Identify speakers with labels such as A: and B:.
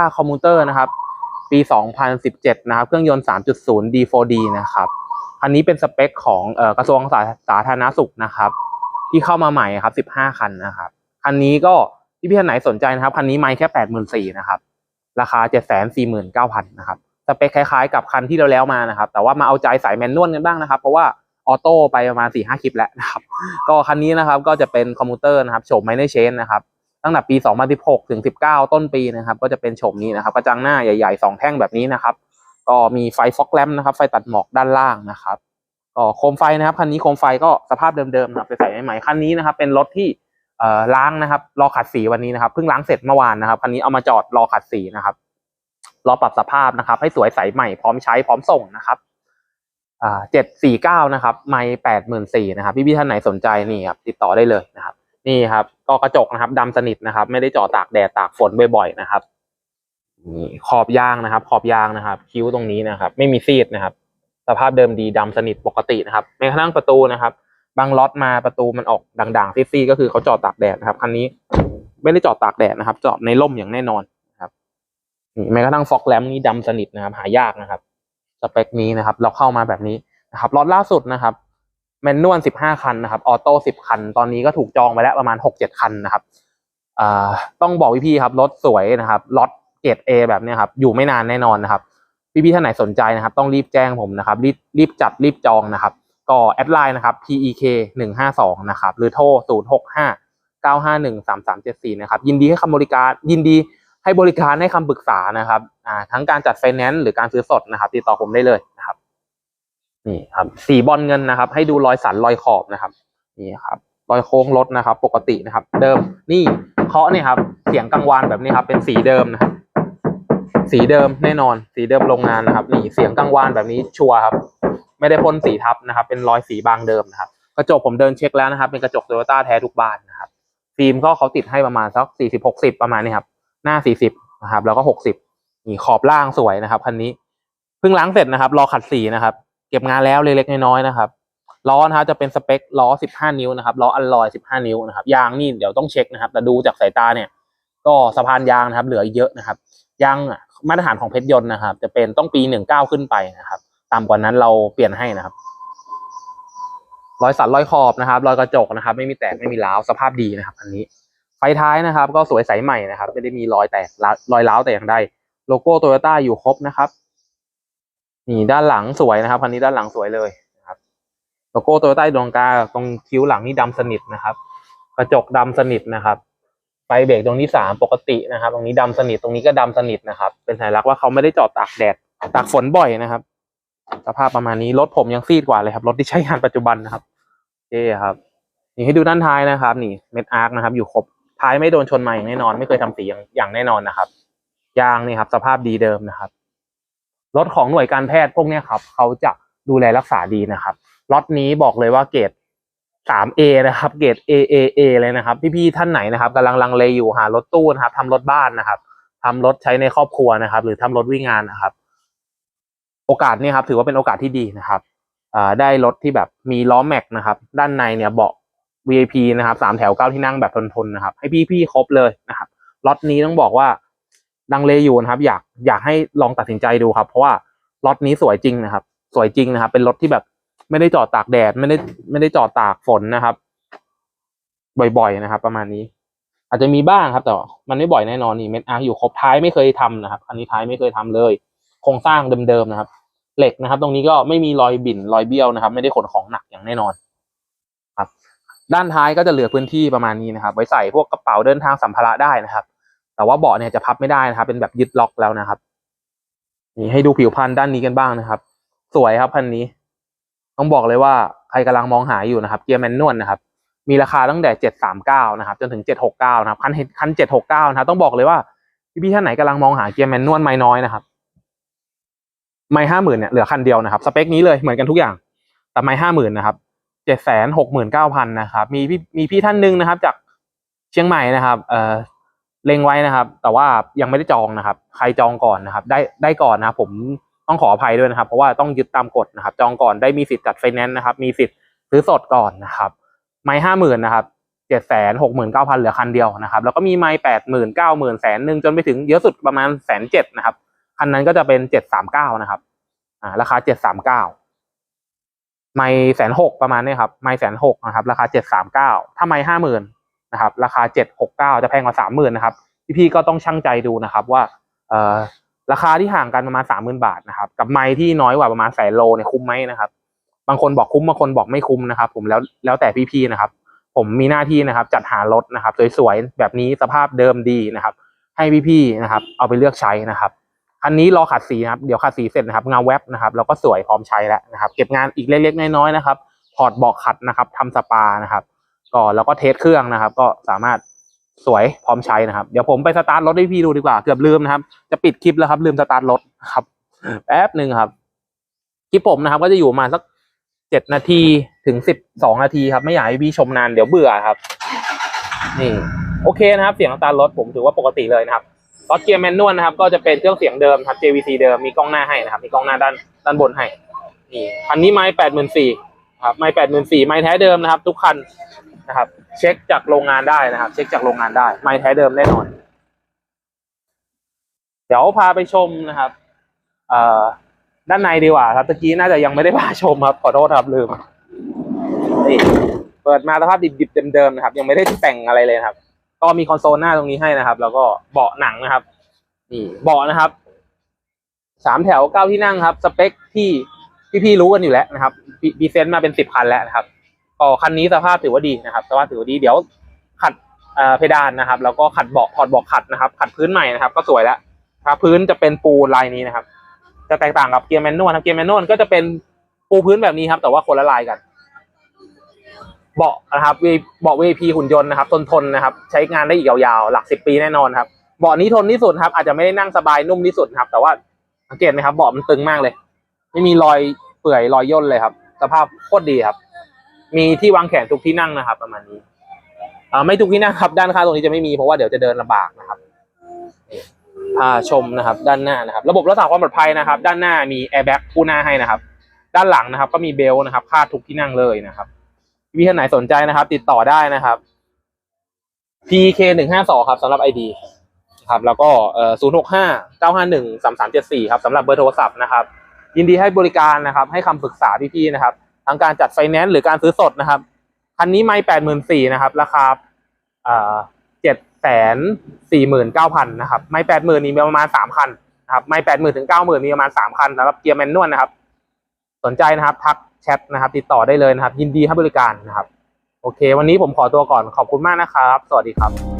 A: Toyota Commuter นะครับ ปี 2017 นะครับ เครื่องยนต์ 3.0 D4D นะครับคันนี้เป็นสเปคของออกระทรวงสาสาธารณสุขนะครับ ที่เข้ามาใหม่ครับ 15 คันนะครับ คันนี้ก็ที่พี่ท่านไหนสนใจนะครับ คันนี้ไม่แค่ 84,000นะครับ ราคา 749,000นะครับ สเปคคล้ายๆ กับคันที่เราแล้วมานะครับ แต่ว่ามาเอาใจสายแมนนวลกันบ้างนะครับ เพราะว่าออโต้ไปประมาณ4-5คลิปแล้วนะครับ ก็คันนี้นะครับก็จะเป็นคอมพิวเตอร์นะครับโฉมไมเนอร์เชนนะครับ ตั้งแต่ปี 2016 ถึง 19 ต้นปีนะครับ ก็จะเป็นโฉมนี้นะครับ กระจังหน้าใหญ่ๆ 2 แท่งแบบนี้นะครับ ก็มีไฟฟอกแลมนะครับ ไฟตัดหมอกด้านล่างนะครับ ก็โคมไฟนะครับ คันนี้โคมไฟก็สภาพเดิมๆนะไปใส่ใหม่ๆคันนี้นะครับ เป็นรถที่เอ่อล้างนะครับ รอขัดสีวันนี้นะครับ เพิ่งล้างเสร็จเมื่อวานนะครับ คันนี้เอามาจอดรอขัดสีนะครับ รอปรับสภาพนะครับ ให้สวยใสใหม่ พร้อมใช้ พร้อมส่งนะครับอ่าเจ็ดสี่เก้านะครับ ไม่แปดหมื่นสี่นะครับ พี่พี่ๆท่านไหนสนใจนี่ครับ ติดต่อได้เลยนะครับ นี่ครับ ก็กระจกนะครับดำสนิทนะครับ ไม่ได้จอดตากแดดตากฝนบ่อยๆนะครับนี่ขอบยางนะครับ ขอบยางนะครับ คิ้วตรงนี้นะครับ ไม่มีซีดนะครับ สภาพเดิมดีดำสนิทปกตินะครับแม้กระทั่งประตูนะครับ บางล็อตมาประตูมันออกด่างๆซีดๆก็คือเขาจอดตากแดดนะครับคันนี้ไม่ได้จอดตากแดดนะครับ จอดในร่มอย่างแน่นอนนะครับนี่แม้กระทั่งฟอกแลมนี่ดำสนิทนะครับ หายากนะครับสเปคนี้นะครับ เราเข้ามาแบบนี้นะครับล็อตล่าสุดนะครับ แมนนวล15คันนะครับออโต้10คัน ตอนนี้ก็ถูกจองไปแล้วประมาณ6-7คันนะครับต้องบอกพี่ๆครับรถสวยนะครับล็อตเกรด A แบบนี้ครับอยู่ไม่นานแน่นอนนะครับ พี่ๆท่านไหนสนใจนะครับ ต้องรีบแจ้งผมนะครับ รีบรีบจัดรีบจองนะครับ ก็แอดไลน์นะครับ PEK 152นะครับหรือโทร065 951 3374นะครับยินดีให้คำบริการยินดีให้บริการให้คำปรึกษานะครับทั้งการจัดไฟแนนซ์หรือการซื้อสดนะครับ ติดต่อผมได้เลยนะครับ นี่ครับสีบอลเงินนะครับ ให้ดูรอยสันรอยขอบนะครับ นี่ครับรอยโค้งรถนะครับ ปกตินะครับ เดิมนี่เคาะเนี่ยครับ เสียงกังวานแบบนี้ครับ เป็นสีเดิมนะครับ สีเดิมแน่นอน สีเดิมโรงงานนะครับ นี่เสียงกังวานแบบนี้ชัวร์ครับ ไม่ได้พ่นสีทับนะครับ เป็นรอยสีบางเดิมนะครับ กระจกผมเดินเช็คแล้วนะครับ เป็นกระจกโตโยต้าแท้ทุกบานนะครับ ฟิล์มก็เขาติดให้ประมาณสักสี่สิบหกสิบประมาณนี้ครับ หน้าสี่สิบนะครับ แล้วก็หกสิบนี่ขอบล่างสวยนะครับคันนี้เพิ่งล้างเสร็จนะครับ รอขัดสีนะครับ เก็บงานแล้วเล็กๆน้อยๆนะครับล้อนะครับจะเป็นสเปคล้อ 15 นิ้วนะครับล้ออัลลอย 15 นิ้วนะครับยางนี่เดี๋ยวต้องเช็คนะครับแต่ดูจากสายตาเนี่ย ก็สะพานยางนะครับ เหลือเยอะนะครับยางมาตรฐานของเพชรยนต์นะครับ จะเป็นต้องปี 19 ขึ้นไปนะครับต่ำกว่านั้นเราเปลี่ยนให้นะครับรอยสันรอยขอบนะครับรอยกระจกนะครับ ไม่มีแตกไม่มีร้าวสภาพดีนะครับ อันนี้ไฟท้ายนะครับ ก็สวยใสใหม่นะครับ ไม่ได้มีรอยแตกร้าวรอยร้าวแต่อย่างใดโลโก้โตโยต้าอยู่ครบนะครับ นี่ด้านหลังสวยนะครับคันนี้ด้านหลังสวยเลยนะครับโลโก้โตโยต้าดวงกาตรงคิ้วหลังนี่ดำสนิทนะครับ กระจกดำสนิทนะครับไฟเบรกตรงที่สามปกตินะครับ ตรงนี้ดำสนิทตรงนี้ก็ดำสนิทนะครับ เป็นสัญลักษณ์ว่าเขาไม่ได้จอดตากแดดตากฝนบ่อยนะครับ สภาพประมาณนี้รถผมยังซีดกว่าเลยครับรถที่ใช้งานปัจจุบันนะครับโอเคครับ นี่ให้ดูด้านท้ายนะครับ นี่เม็ดอาร์คนะครับ อยู่ครบท้ายไม่โดนชนมาอย่างแน่นอน ไม่เคยทำสีอย่างอย่างแน่นอนนะครับยางนี่ครับ สภาพดีเดิมนะครับ รถของหน่วยการแพทย์พวกนี้ครับเขาจะดูแลรักษาดีนะครับรถนี้บอกเลยว่าเกรด 3A นะครับเกรด AAA เลยนะครับ พี่ๆท่านไหนนะครับกำลังลังเลอยู่หารถตู้นะครับทำรถบ้านนะครับทำรถใช้ในครอบครัวนะครับ หรือทำรถวิ่งงานนะครับ โอกาสนี่ยครับถือว่าเป็นโอกาสที่ดีนะครับได้รถที่แบบมีล้อแม็กนะครับ ด้านในเนี่ยเบาะ VIP นะครับสามแถวเก้าที่นั่งแบบทนๆนะครับ ให้พี่ๆครบเลยนะครับรถนี้ต้องบอกว่า ลังเลอยู่นะครับ อยากอยากให้ลองตัดสินใจดูครับ เพราะว่ารถนี้สวยจริงนะครับ สวยจริงนะครับ เป็นรถที่แบบไม่ได้จอดตากแดดไม่ได้ไม่ได้จอดตากฝนนะครับ บ่อยๆนะครับ ประมาณนี้ อาจจะมีบ้างครับแต่มันไม่บ่อยแน่นอนนี่เม็ดอาร์อยู่ครบท้ายไม่เคยทำนะครับ อันนี้ท้ายไม่เคยทำเลย โครงสร้างเดิมๆนะครับ เหล็กนะครับ ตรงนี้ก็ไม่มีรอยบิ่นรอยเบี้ยวนะครับ ไม่ได้ขนของหนักอย่างแน่นอนครับ ด้านท้ายก็จะเหลือพื้นที่ประมาณนี้นะครับ ไว้ใส่พวกกระเป๋าเดินทางสัมภาระได้นะครับ แต่ว่าเบาะเนี่ยจะพับไม่ได้นะครับ เป็นแบบยึดล็อกแล้วนะครับ นี่ให้ดูผิวพันธุ์ด้านนี้กันบ้างนะครับ สวยครับพันนี้ ต้องบอกเลยว่าใครกำลังมองหาอยู่นะครับ เกียร์แมนนวลนะครับ มีราคาตั้งแต่เจ็ดสามเก้านะครับ จนถึงเจ็ดหกเก้านะครับ คันคันเจ็ดหกเก้านะครับ ต้องบอกเลยว่าพี่ๆท่านไหนกำลังมองหาเกียร์แมนนวลไม่น้อยนะครับ ไม่ห้าหมื่นเนี่ยเหลือคันเดียวนะครับ สเปคนี้เลยเหมือนกันทุกอย่าง แต่ไม่ห้าหมื่นนะครับเจ็ดแสนหกหมื่นเก้าพันนะครับ มีพี่มีพี่ท่านหนึ่งนะครับ จากเชียงใหม่นะครับ เอ่อ เล็งไว้นะครับ แต่ว่ายังไม่ได้จองนะครับ ใครจองก่อนนะครับ ได้ได้ก่อนนะผมต้องขออภัยด้วยนะครับ เพราะว่าต้องยึดตามกฎนะครับ จองก่อนได้มีสิทธิ์จัดไฟแนนซ์นะครับ มีสิทธิ์ซื้อสดก่อนนะครับไม่ห้าหมื่นนะครับเจ็ดแสนหกหมื่นเก้าพันเหลือคันเดียวนะครับ แล้วก็มีไม้แปดหมื่นเก้าหมื่นแสนหนึ่งจนไปถึงเยอะสุดประมาณแสนเจ็ดนะครับคันนั้นก็จะเป็นเจ็ดสามเก้านะครับอ่าราคาเจ็ดสามเก้าไม้แสนหกประมาณนี้ครับไม้แสนหกนะครับ ราคาเจ็ดสามเก้าถ้าไม้ห้าหมื่น นะครับราคาเจ็ดหกเก้าจะแพงกว่าสามหมื่นนะครับพี่ๆก็ต้องชั่งใจดูนะครับว่าเอ่อราคาที่ห่างกันประมาณสามหมื่นบาทนะครับกับไม้ที่น้อยกว่าประมาณแสนโลเนี่ยคุ้มไหมนะครับบางคนบอกคุ้มบางคนบอกไม่คุ้มนะครับ ผมแล้วแล้วแต่พี่ๆนะครับผมมีหน้าที่นะครับจัดหารถนะครับสวยๆแบบนี้สภาพเดิมดีนะครับ ให้พี่ๆนะครับ เอาไปเลือกใช้นะครับคันนี้รอขัดสีนะครับเดี๋ยวขัดสีเสร็จนะครับเงาแว็บนะครับแล้วก็สวยพร้อมใช้แล้วนะครับ เก็บงานอีกเล็กๆน้อยๆนะครับถอดเบาะขัดนะครับทำสปานะครับ ก็แล้วก็เทสเครื่องนะครับ ก็สามารถสวยพร้อมใช้นะครับ เดี๋ยวผมไปสตาร์ทรถให้พี่ดูดีกว่า เกือบลืมนะครับ จะปิดคลิปแล้วครับ ลืมสตาร์ทรถครับแป๊บหนึ่งครับ คลิปผมนะครับ ก็จะอยู่มาสักเจ็ดนาทีถึงสิบสองนาทีครับ ไม่อยากให้พี่ชมนานเดี๋ยวเบื่อครับ นี่โอเคนะครับ เสียงสตาร์ทรถผมถือว่าปกติเลยนะครับรถเกียร์แมนนวลนะครับ ก็จะเป็นเครื่องเสียงเดิมครับ JVC เดิมมีกล้องหน้าให้นะครับ มีกล้องหน้าด้านด้านบนให้นี่คันนี้ไม้แปดหมื่นสี่ครับไม้แปดหมื่นสี่ไม้แท้เดิมนะครับ ทุกคัน นะครับ เช็คจากโรงงานได้นะครับ เช็คจากโรงงานได้ ไม้แท้เดิมแน่นอน เดี๋ยวพาไปชมนะครับเอ่อด้านในดีกว่าครับตะกี้น่าจะยังไม่ได้พาชมครับขอโทษครับลืมนี่เปิดมาสภาพดิบๆเดิมๆนะครับ ยังไม่ได้แต่งอะไรเลยครับ ก็มีคอนโซลหน้าตรงนี้ให้นะครับ แล้วก็เบาะหนังนะครับนี่เบาะนะครับสามแถวเก้าที่นั่งครับ สเปคที่พี่ๆรู้กันอยู่แล้วนะครับดีเซนต์มาเป็นสิบคันแล้วนะครับ ก็คันนี้สภาพถือว่าดีนะครับสภาพถือว่าดีเดี๋ยวขัดเพดานนะครับ แล้วก็ขัดเบาะถอดเบาะขัดนะครับ ขัดพื้นใหม่นะครับ ก็สวยแล้วครับพื้นจะเป็นปูลายนี้นะครับ จะแตกต่างกับเกียร์แมนนวลครับเกียร์แมนนวลก็จะเป็นปูพื้นแบบนี้ครับ แต่ว่าคนละลายกัน เบาะนะครับเบาะ VP หุ่นยนต์นะครับทนทนนะครับ ใช้งานได้อีกยาวๆหลักสิบปีแน่นอนครับเบาะนี้ทนที่สุดครับ อาจจะไม่ได้นั่งสบายนุ่มที่สุดครับ แต่ว่าสังเกตไหมครับเบาะมันตึงมากเลย ไม่มีรอยเปื่อยรอยย่นเลยครับ สภาพโคตรดีครับ มีที่วางแขนทุกที่นั่งนะครับ ประมาณนี้อ่าไม่ทุกที่นั่งครับ ด้านข้างตรงนี้จะไม่มีเพราะว่าเดี๋ยวจะเดินลำบากนะครับพาชมนะครับ ด้านหน้านะครับ ระบบรักษาความปลอดภัยนะครับ ด้านหน้ามีแอร์แบ็กคู่หน้าให้นะครับ ด้านหลังนะครับ ก็มีเบลต์นะครับคาดทุกที่นั่งเลยนะครับพี่ท่านไหนสนใจนะครับ ติดต่อได้นะครับ PK หนึ่งห้าสองครับสำหรับ ID ครับแล้วก็เอ่อศูนย์หกห้าเก้าห้าหนึ่งสามสามเจ็ดสี่ครับสำหรับเบอร์โทรศัพท์นะครับ ยินดีให้บริการนะครับ ให้คำปรึกษาพี่ๆนะครับ ทั้งการจัดไฟแนนซ์หรือการซื้อสดนะครับคันนี้ไม่แปดหมื่นสี่นะครับราคาเอ่อเจ็ดแสนสี่หมื่นเก้าพันนะครับไม่แปดหมื่นนี่มีประมาณสามคันนะครับไม่แปดหมื่นถึงเก้าหมื่นมีประมาณสามคันสำหรับเกียร์แมนนวลนะครับ สนใจนะครับทักแชทนะครับติดต่อได้เลยนะครับ ยินดีให้บริการนะครับ โอเค วันนี้ผมขอตัวก่อนขอบคุณมากนะครับ สวัสดีครับ